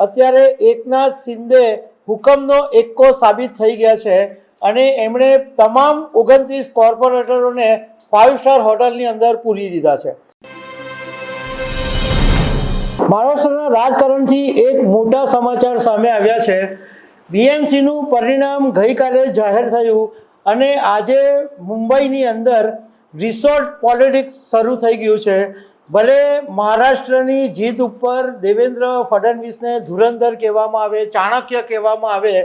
અત્યારે એકનાથ શિંદે હુકમનો એક્કો સાબિત થઈ ગયા છે અને એમણે તમામ ઓગણત્રીસ કોર્પોરેટરોને ફાઇવ સ્ટાર હોટલની અંદર પૂરી દીધા છે. મહારાષ્ટ્રના રાજકારણથી એક મોટા સમાચાર સામે આવ્યા છે. બીએમસીનું પરિણામ ગઈકાલે જાહેર થયું અને આજે મુંબઈની અંદર રિસોર્ટ પોલિટિક્સ શરૂ થઈ ગયું છે. ભલે મહારાષ્ટ્રની જીત ઉપર દેવેન્દ્ર ફડણવીસને ધુરંધર કહેવામાં આવે, ચાણક્ય કહેવામાં આવે,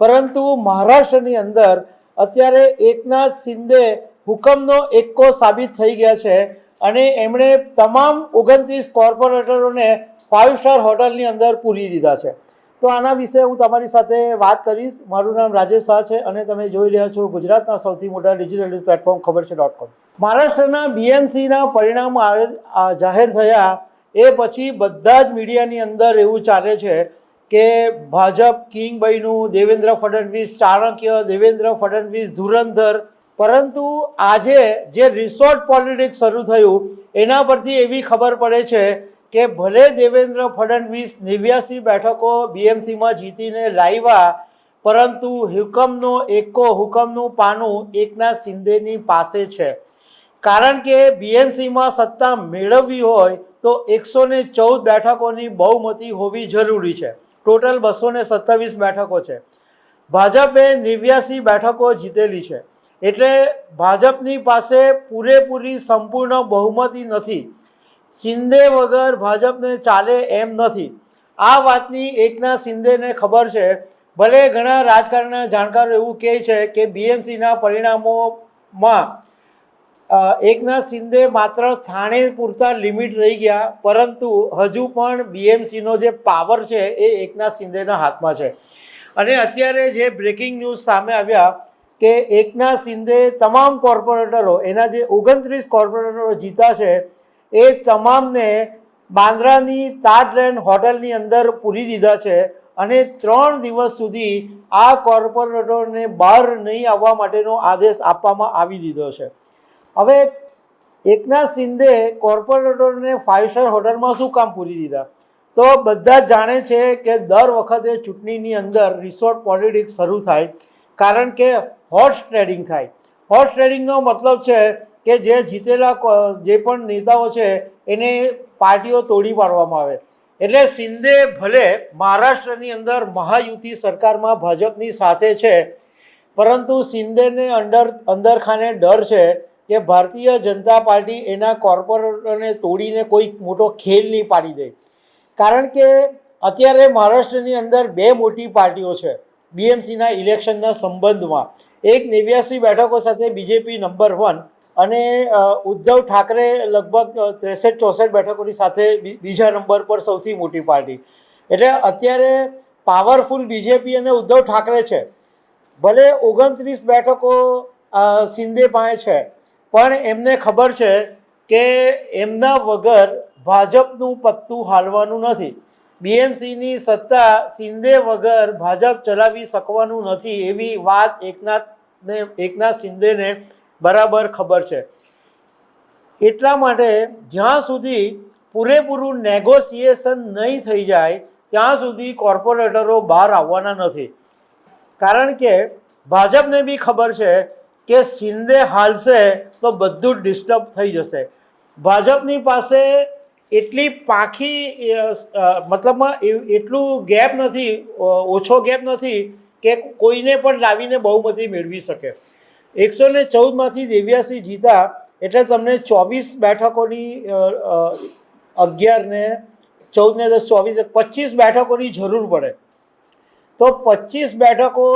પરંતુ મહારાષ્ટ્રની અંદર અત્યારે એકનાથ શિંદે હુકમનો એક્કો સાબિત થઈ ગયા છે અને એમણે તમામ ઓગણત્રીસ કોર્પોરેટરોને ફાઇવ સ્ટાર હોટલની અંદર પૂરી દીધા છે. તો આના વિશે હું તમારી સાથે વાત કરીશ. મારું નામ રાજેશ શાહ છે અને તમે જોઈ રહ્યા છો ગુજરાતના સૌથી મોટા ડિજિટલ પ્લેટફોર્મ ખબર છે ડોટ કોમ મહારાષ્ટ્રના બીએમસીના પરિણામ જાહેર થયા એ પછી બધા જ મીડિયાની અંદર એવું ચાલે છે કે ભાજપ કિંગ બન્યું, દેવેન્દ્ર ફડણવીસ ચાણક્ય, દેવેન્દ્ર ફડણવીસ ધુરંધર. પરંતુ આજે જે રિસોર્ટ પોલિટિક્સ શરૂ થયું, એના પરથી એવી ખબર પડે છે કે ભલે દેવેન્દ્ર ફડણવીસ નેવ્યાસી બેઠકો બીએમસીમાં જીતીને લાવ્યા, પરંતુ હુકમનો એકો હુકમનું પાનું એકનાથ શિંદેની પાસે છે. કારણ કે બીએમસીમાં સત્તા મેળવવી હોય તો એકસો ને ચૌદ બેઠકોની બહુમતી હોવી જરૂરી છે. ટોટલ બસો ને સત્તાવીસ બેઠકો છે. ભાજપે નેવ્યાસી બેઠકો જીતેલી છે. એટલે ભાજપની પાસે પૂરેપૂરી સંપૂર્ણ બહુમતી નથી. શિંદે વગર ભાજપને ચાલે એમ નથી. આ વાતની એકના શિંદેને ખબર છે. ભલે ઘણા રાજકારણના જાણકારો એવું કહે છે કે બીએમસીના પરિણામોમાં એકના શિંદે માત્ર થાણે પૂરતા લિમિટ રહી ગયા, પરંતુ હજુ પણ બીએમસીનો જે પાવર છે એ એકના શિંદેના હાથમાં છે. અને અત્યારે જે બ્રેકિંગ ન્યૂઝ સામે આવ્યા કે એકના શિંદે તમામ કોર્પોરેટરો, એના જે ઓગણત્રીસ કોર્પોરેટરો જીતા છે એ તમામને બાંદ્રાની તાજલેન્ડ હોટલની અંદર પૂરી દીધા છે અને ત્રણ દિવસ સુધી આ કોર્પોરેટરને બહાર નહીં આવવા માટેનો આદેશ આપવામાં આવી દીધો છે. હવે એકનાથ શિંદે કોર્પોરેટરને ફાઇવ સ્ટાર હોટલમાં શું કામ પૂરી દીધા? તો બધા જાણે છે કે દર વખતે ચૂંટણીની અંદર રિસોર્ટ પોલિટિક્સ શરૂ થાય, કારણ કે હોર્સ ટ્રેડિંગ થાય. હોર્સ ટ્રેડિંગનો મતલબ છે કે જે જીતેલા જે પણ નેતાઓ છે, એને પાર્ટીઓ તોડી પાડવામાં આવે. એટલે શિંદે ભલે મહારાષ્ટ્રની અંદર મહાયુતિ સરકારમાં ભાજપની સાથે છે, પરંતુ શિંદેને અંડર, અંદરખાને ડર છે કે ભારતીય જનતા પાર્ટી એના કોર્પોરેટરને તોડીને કોઈ મોટો ખેલ નહીં પાડી દે. કારણ કે અત્યારે મહારાષ્ટ્રની અંદર બે મોટી પાર્ટીઓ છે, બીએમસીના ઇલેક્શનના સંબંધમાં. એક નેવ્યાસી બેઠકો સાથે બીજેપી નંબર વન અને ઉદ્ધવ ઠાકરે લગભગ ત્રેસઠ ચોસઠ બેઠકોની સાથે બીજા નંબર પર સૌથી મોટી પાર્ટી. એટલે અત્યારે પાવરફુલ બીજેપી અને ઉદ્ધવ ઠાકરે છે. ભલે ઓગણત્રીસ બેઠકો શિંદે પાસે છે, પણ એમને ખબર છે કે એમના વગર ભાજપનું પત્તું હાલવાનું નથી. બીએમસીની સત્તા શિંદે વગર ભાજપ ચલાવી શકવાનું નથી એવી વાત એકનાથને, એકનાથ શિંદેને બરાબર ખબર છે. એટલા માટે જ્યાં સુધી પૂરેપૂરું નેગોસિએશન નહીં થઈ જાય, ત્યાં સુધી કોર્પોરેટરો બહાર આવવાના નથી. કારણ કે ભાજપને બી ખબર છે કે શિંદે હાલશે તો બધું ડિસ્ટર્બ થઈ જશે. ભાજપની પાસે એટલી પાખી મતલબમાં એટલું ગેપ નથી ઓછો ગેપ નથી કે કોઈને પણ લાવીને બહુમતી મેળવી શકે. એકસો ને ચૌદમાંથી દેવ્યાસી જીતા એટલે તમને ચોવીસ બેઠકોની અગિયાર ને ચૌદ દસ ચોવીસ પચીસ બેઠકોની જરૂર પડે. તો પચીસ બેઠકો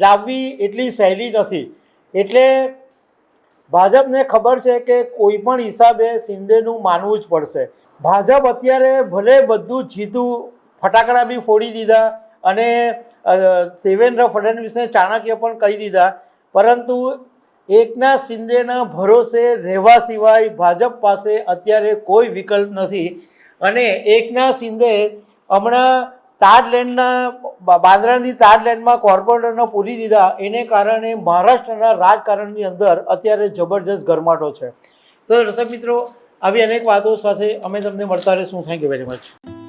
લાવવી એટલી સહેલી નથી. એટલે ભાજપને ખબર છે કે કોઈ પણ હિસાબે શિંદેનું માનવું જ પડશે. ભાજપ અત્યારે ભલે બધું જીતું, ફટાકડા બી ફોડી દીધા અને દેવેન્દ્ર ફડણવીસને ચાણક્ય પણ કહી દીધા પરંતુ એકના શિંદેના ભરોસે રહેવા સિવાય ભાજપ પાસે અત્યારે કોઈ વિકલ્પ નથી. અને એકના શિંદે હમણાં તાડલેન્ડના બાંદ્રાની તાડલેન્ડમાં કોર્પોરેટરનો પૂરી દીધા. એને કારણે મહારાષ્ટ્રના રાજકારણની અંદર અત્યારે જબરજસ્ત ગરમાટો છે. તો દર્શક મિત્રો, આવી અનેક વાતો સાથે અમે તમને મળતા રહીશું. Thank you very much